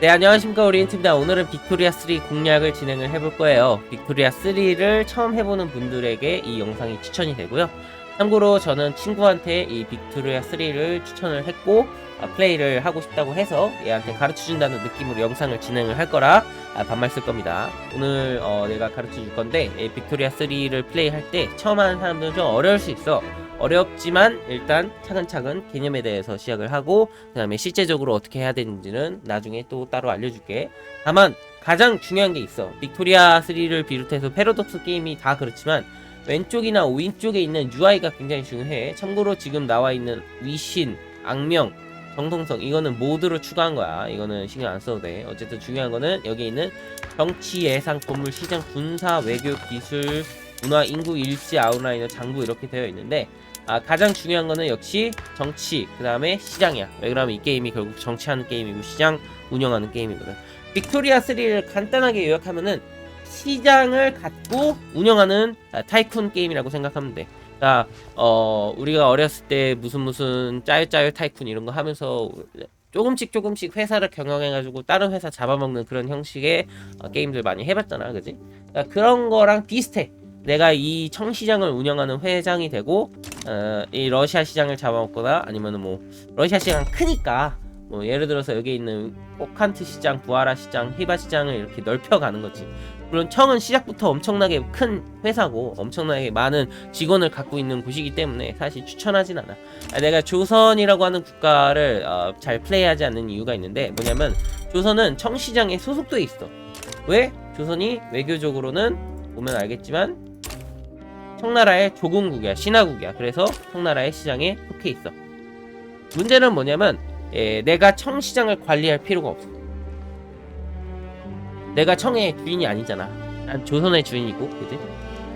네 안녕하십니까. 우리 인팀입니다. 오늘은 빅토리아 3 공략을 진행을 해볼 거예요. 빅토리아 3를 처음 해보는 분들에게 이 영상이 추천이 되고요. 참고로 저는 친구한테 이 빅토리아 3를 추천을 했고 아, 플레이를 하고 싶다고 해서 얘한테 가르쳐준다는 느낌으로 영상을 진행을 할 거라 아, 반말 쓸 겁니다. 오늘 어, 내가 가르쳐줄 건데 이 빅토리아 3를 플레이할 때 처음 하는 사람들은 좀 어려울 수 있어 어렵지만 일단 차근차근 개념에 대해서 시작을 하고 그 다음에 실제적으로 어떻게 해야 되는지는 나중에 또 따로 알려줄게. 다만 가장 중요한 게 있어. 빅토리아 3를 비롯해서 패러독스 게임이 다 그렇지만 왼쪽이나 오른쪽에 있는 UI가 굉장히 중요해. 참고로 지금 나와 있는 위신, 악명, 정통성 이거는 모드로 추가한 거야. 이거는 신경 안 써도 돼. 어쨌든 중요한 거는 여기 있는 정치, 예상, 건물, 시장, 군사, 외교, 기술, 문화, 인구, 일시, 아웃라이너, 장부 이렇게 되어 있는데 아, 가장 중요한 거는 역시 정치, 그 다음에 시장이야. 왜 그러면 이 게임이 결국 정치하는 게임이고 시장 운영하는 게임이거든. 빅토리아 3를 간단하게 요약하면은 시장을 갖고 운영하는 아, 타이쿤 게임이라고 생각하면 돼. 그러니까 어 우리가 어렸을 때 무슨 무슨 짜요짜요 타이쿤 이런 거 하면서 조금씩 조금씩 회사를 경영해가지고 다른 회사 잡아먹는 그런 형식의 어, 게임들 많이 해봤잖아, 그지? 그러니까 그런 거랑 비슷해. 내가 이 청시장을 운영하는 회장이 되고 어, 이 러시아 시장을 잡아먹거나 아니면은 뭐 러시아 시장 크니까 뭐 예를 들어서 여기 있는 오칸트 시장, 부하라 시장, 히바 시장을 이렇게 넓혀가는 거지. 물론 청은 시작부터 엄청나게 큰 회사고 엄청나게 많은 직원을 갖고 있는 곳이기 때문에 사실 추천하진 않아. 아, 내가 조선이라고 하는 국가를 어, 잘 플레이하지 않는 이유가 있는데 뭐냐면 조선은 청시장에 소속돼 있어. 왜? 조선이 외교적으로는 보면 알겠지만 청나라의 조공국이야 신하국이야. 그래서 청나라의 시장에 속해 있어. 문제는 뭐냐면 예, 내가 청시장을 관리할 필요가 없어. 내가 청의 주인이 아니잖아. 난 조선의 주인이고 그지?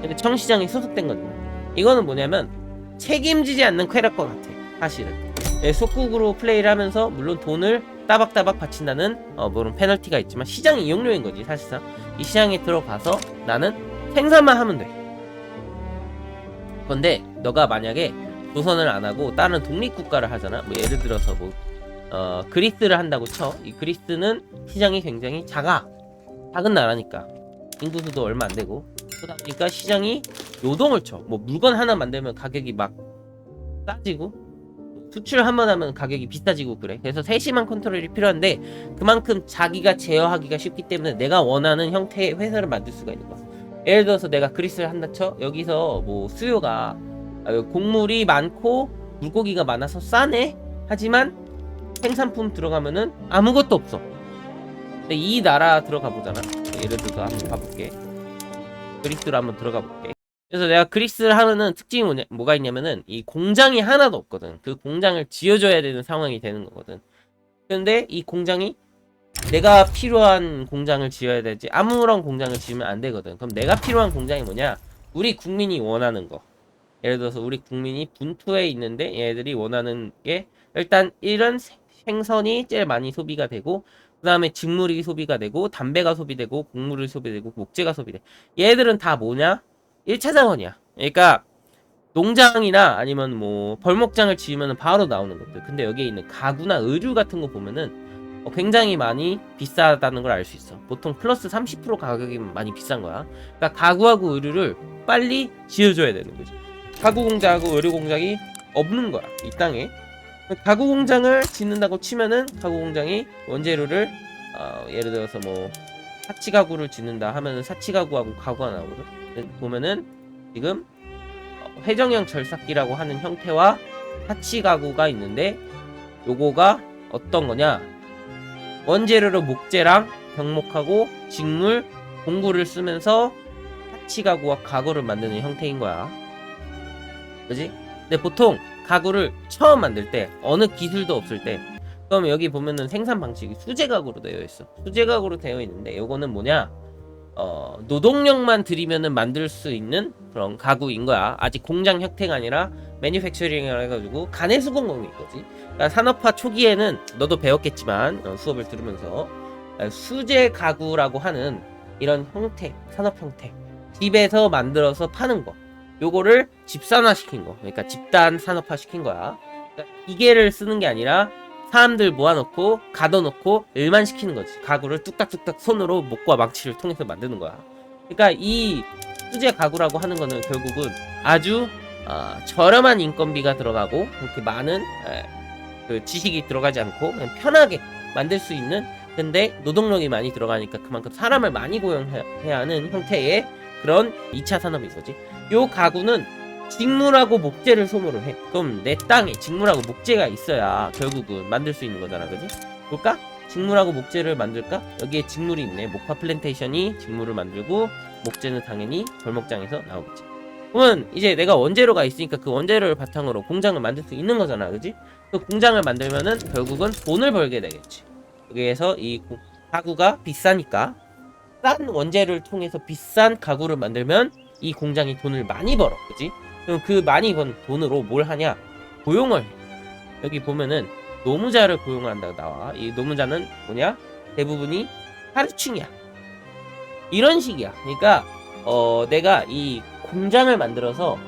근데 청시장에 소속된 거잖아 이거는 뭐냐면 책임지지 않는 쾌락과 같아 사실은. 예, 속국으로 플레이를 하면서 물론 돈을 따박따박 바친다는 어, 물론 페널티가 있지만 시장 이용료인 거지 사실상. 이 시장에 들어가서 나는 생산만 하면 돼 근데 너가 만약에 조선을 안 하고 다른 독립국가를 하잖아. 뭐 예를 들어서 뭐 어, 그리스를 한다고 쳐. 이 그리스는 시장이 굉장히 작아. 작은 나라니까 인구수도 얼마 안 되고 그러다 보니까 시장이 요동을 쳐. 뭐 물건 하나 만들면 가격이 막 싸지고 수출 한 번 하면 가격이 비싸지고 그래. 그래서 세심한 컨트롤이 필요한데 그만큼 자기가 제어하기가 쉽기 때문에 내가 원하는 형태의 회사를 만들 수가 있는 거야. 예를 들어서 내가 그리스를 한다 쳐? 여기서 뭐 수요가 아, 곡물이 많고 물고기가 많아서 싸네? 하지만 생산품 들어가면은 아무것도 없어. 근데 이 나라 들어가 보잖아. 예를 들어서 한번 가볼게. 그리스로 한번 들어가 볼게. 그래서 내가 그리스를 하면은 특징이 뭐냐, 뭐가 있냐면은 이 공장이 하나도 없거든. 그 공장을 지어줘야 되는 상황이 되는 거거든. 근데 이 공장이 내가 필요한 공장을 지어야 되지. 아무런 공장을 지으면 안 되거든. 그럼 내가 필요한 공장이 뭐냐? 우리 국민이 원하는 거. 예를 들어서 우리 국민이 분투에 있는데 얘들이 원하는 게 일단 이런 세- 생선이 제일 많이 소비가 되고 그 다음에 직물이 소비가 되고 담배가 소비되고 곡물이 소비되고 목재가 소비돼. 얘들은 다 뭐냐? 1차 자원이야. 그러니까 농장이나 아니면 뭐 벌목장을 지으면 바로 나오는 것들. 근데 여기에 있는 가구나 의류 같은 거 보면은 어, 굉장히 많이 비싸다는 걸 알 수 있어. 보통 플러스 30% 가격이 많이 비싼 거야. 그러니까 가구하고 의류를 빨리 지어줘야 되는 거지. 가구 공장하고 의류 공장이 없는 거야. 이 땅에. 가구 공장을 짓는다고 치면은 가구 공장이 원재료를 어, 예를 들어서 뭐 사치 가구를 짓는다 하면은 사치 가구하고 가구가 나오거든. 근데 보면은 지금 어, 회정형 절삭기라고 하는 형태와 사치 가구가 있는데 요거가 어떤 거냐? 원재료로 목재랑 병목하고 직물, 공구를 쓰면서 하치 가구와 가구를 만드는 형태인 거야. 그지? 근데 보통 가구를 처음 만들 때 어느 기술도 없을 때 그럼 여기 보면은 생산 방식이 수제 가구로 되어 있어. 수제 가구로 되어 있는데 요거는 뭐냐? 어, 노동력만 들이면은 만들 수 있는 그런 가구인 거야. 아직 공장 형태가 아니라 매니팩처링을 해가지고 간의 수공업인 거지. 그러니까 산업화 초기에는 너도 배웠겠지만 어, 수업을 들으면서 어, 수제 가구라고 하는 이런 형태, 산업 형태, 집에서 만들어서 파는 거, 요거를 집산화 시킨 거, 그러니까 집단 산업화 시킨 거야. 그러니까 기계를 쓰는 게 아니라 사람들 모아놓고 가둬놓고 일만 시키는 거지. 가구를 뚝딱뚝딱 손으로 목과 망치를 통해서 만드는 거야. 그러니까 이 수제 가구라고 하는 거는 결국은 아주 어, 저렴한 인건비가 들어가고 그렇게 많은 에, 그 지식이 들어가지 않고 그냥 편하게 만들 수 있는 근데 노동력이 많이 들어가니까 그만큼 사람을 많이 고용해야 하는 형태의 그런 2차 산업인 거지. 요 가구는 직물하고 목재를 소모를 해. 그럼 내 땅에 직물하고 목재가 있어야 결국은 만들 수 있는 거잖아, 그지? 볼까? 직물하고 목재를 만들까? 여기에 직물이 있네. 목화 플랜테이션이 직물을 만들고 목재는 당연히 벌목장에서 나오겠지. 그러면 이제 내가 원재료가 있으니까 그 원재료를 바탕으로 공장을 만들 수 있는 거잖아, 그지? 그 공장을 만들면은 결국은 돈을 벌게 되겠지. 여기에서 이 고- 가구가 비싸니까 싼 원재료를 통해서 비싼 가구를 만들면 이 공장이 돈을 많이 벌어, 그지? 그럼 그 많이 번 돈으로 뭘 하냐? 고용을 해. 여기 보면은 노무자를 고용한다고 나와. 이 노무자는 뭐냐? 대부분이 하루충이야. 이런 식이야. 그러니까 어 내가 이 공장을 만들어서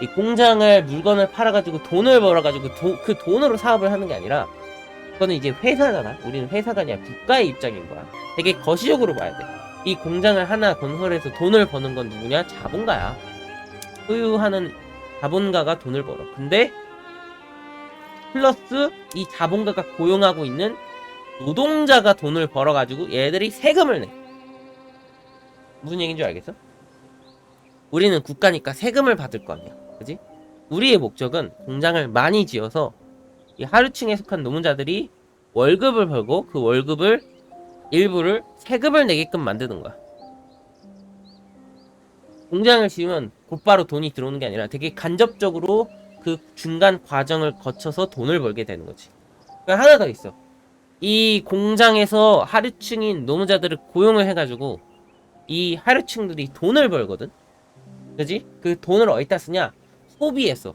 이 공장을 물건을 팔아가지고 돈을 벌어가지고 도- 그 돈으로 사업을 하는 게 아니라 그거는 이제 회사잖아. 우리는 회사가 아니라 국가의 입장인 거야. 되게 거시적으로 봐야 돼. 이 공장을 하나 건설해서 돈을 버는 건 누구냐? 자본가야. 소유하는 자본가가 돈을 벌어. 근데 플러스 이 자본가가 고용하고 있는 노동자가 돈을 벌어가지고 얘들이 세금을 내. 무슨 얘기인 줄 알겠어? 우리는 국가니까 세금을 받을 거 아니야. 그지? 우리의 목적은 공장을 많이 지어서 이 하루층에 속한 노무자들이 월급을 벌고 그 월급을 일부를 세금을 내게끔 만드는 거야. 공장을 지으면 곧바로 돈이 들어오는 게 아니라 되게 간접적으로 그 중간 과정을 거쳐서 돈을 벌게 되는 거지. 그러니까 하나 더 있어. 이 공장에서 하류층인 노무자들을 고용을 해가지고 이 하류층들이 돈을 벌거든. 그지? 그 돈을 어디다 쓰냐? 소비에 써.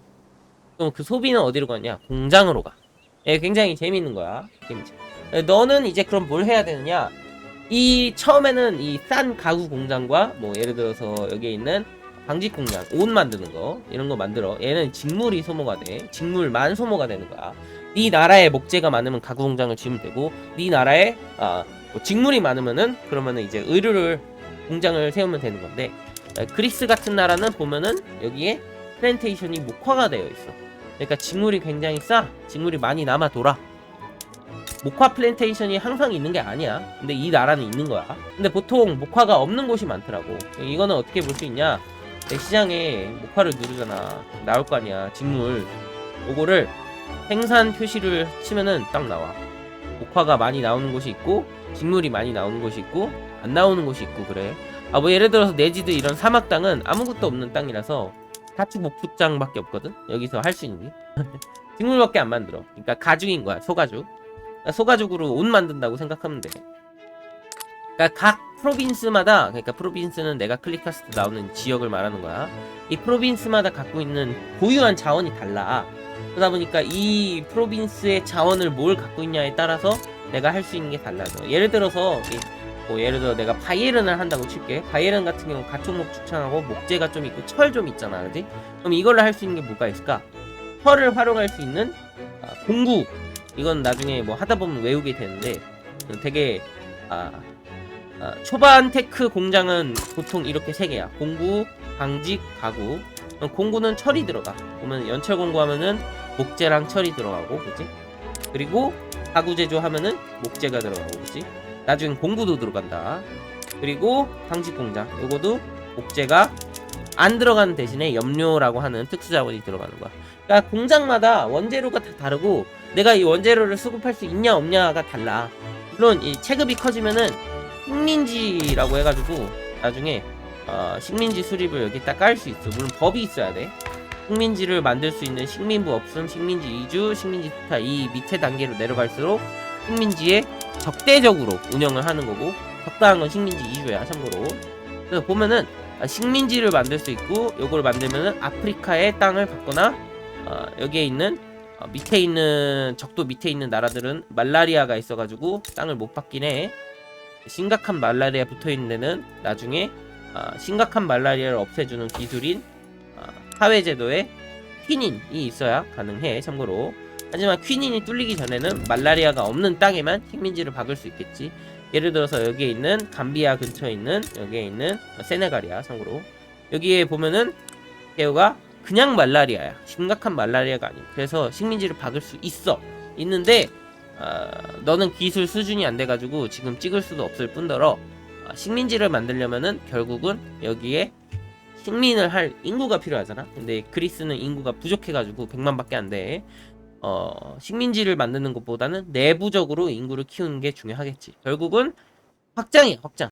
그럼 그 소비는 어디로 가냐? 공장으로 가. 예, 굉장히 재밌는 거야. 재밌지. 예, 너는 이제 그럼 뭘 해야 되느냐? 이 처음에는 이 싼 가구 공장과 뭐 예를 들어서 여기에 있는 방직 공장, 옷 만드는 거 이런 거 만들어. 얘는 직물이 소모가 돼. 직물만 소모가 되는 거야. 네 나라에 목재가 많으면 가구 공장을 지으면 되고, 네 나라에 아, 뭐 직물이 많으면은 그러면은 이제 의류를 공장을 세우면 되는 건데, 에, 그리스 같은 나라는 보면은 여기에 플랜테이션이 목화가 되어 있어. 그러니까 직물이 굉장히 싸. 직물이 많이 남아 돌아. 목화 플랜테이션이 항상 있는 게 아니야. 근데 이 나라는 있는 거야. 근데 보통 목화가 없는 곳이 많더라고. 이거는 어떻게 볼 수 있냐? 내 시장에 목화를 누르잖아. 나올 거 아니야. 직물. 요거를 생산 표시를 치면은 딱 나와. 목화가 많이 나오는 곳이 있고, 직물이 많이 나오는 곳이 있고, 안 나오는 곳이 있고, 그래. 아, 뭐 예를 들어서 내지드 이런 사막 땅은 아무것도 없는 땅이라서 가축 목축장밖에 없거든? 여기서 할 수 있는 게. 직물밖에 안 만들어. 그러니까 가죽인 거야, 소가죽. 그러니까 소가죽으로 옷 만든다고 생각하면 돼. 그러니까 각 프로빈스마다 그러니까 프로빈스는 내가 클릭했을 때 나오는 지역을 말하는 거야. 이 프로빈스마다 갖고 있는 고유한 자원이 달라. 그러다 보니까 이 프로빈스의 자원을 뭘 갖고 있냐에 따라서 내가 할 수 있는 게 달라져. 예를 들어서 이- 뭐 예를 들어 내가 바이에른을 한다고 칠게. 바이에른 같은 경우 가축목 축창하고 목재가 좀 있고 철 좀 있잖아, 그지? 그럼 이걸로 할 수 있는 게 뭐가 있을까? 철을 활용할 수 있는 아, 공구. 이건 나중에 뭐 하다 보면 외우게 되는데 되게 아, 아, 초반 테크 공장은 보통 이렇게 세 개야. 공구, 방직, 가구. 공구는 철이 들어가. 보면 연철 공구 하면은 목재랑 철이 들어가고, 그지? 그리고 가구 제조 하면은 목재가 들어가고, 그지? 나중엔 공구도 들어간다. 그리고 방직 공장. 요거도 목재가 안 들어가는 대신에 염료라고 하는 특수 자원이 들어가는 거야. 그러니까 공장마다 원재료가 다 다르고 내가 이 원재료를 수급할 수 있냐 없냐가 달라. 물론 이 체급이 커지면은 식민지라고 해가지고 나중에 어, 식민지 수립을 여기다 깔수 있어. 물론 법이 있어야 돼. 식민지를 만들 수 있는 식민부 없음, 식민지 이주, 식민지 투타 이 밑에 단계로 내려갈수록 식민지에 적대적으로 운영을 하는 거고 적당한 건 식민지 이주야 참고로. 그래서 보면은 아, 식민지를 만들 수 있고 요걸 만들면은 아프리카의 땅을 받거나 어, 여기에 있는 어, 밑에 있는 적도 밑에 있는 나라들은 말라리아가 있어가지고 땅을 못 받긴 해. 심각한 말라리아 붙어 있는 데는 나중에 어, 심각한 말라리아를 없애주는 기술인 어, 사회제도에 피닌이 있어야 가능해. 참고로 하지만 퀴닌이 뚫리기 전에는 말라리아가 없는 땅에만 식민지를 박을 수 있겠지. 예를 들어서 여기에 있는 감비아 근처에 있는 여기에 있는 세네갈이야 참고로 여기에 보면은 개우가 그냥 말라리아야 심각한 말라리아가 아니고 그래서 식민지를 박을 수 있어 있는데 아, 너는 기술 수준이 안 돼가지고 지금 찍을 수도 없을 뿐더러 아, 식민지를 만들려면은 결국은 여기에 식민을 할 인구가 필요하잖아. 근데 그리스는 인구가 부족해가지고 100만밖에 안 돼. 어, 식민지를 만드는 것보다는 내부적으로 인구를 키우는 게 중요하겠지. 결국은 확장이야, 확장.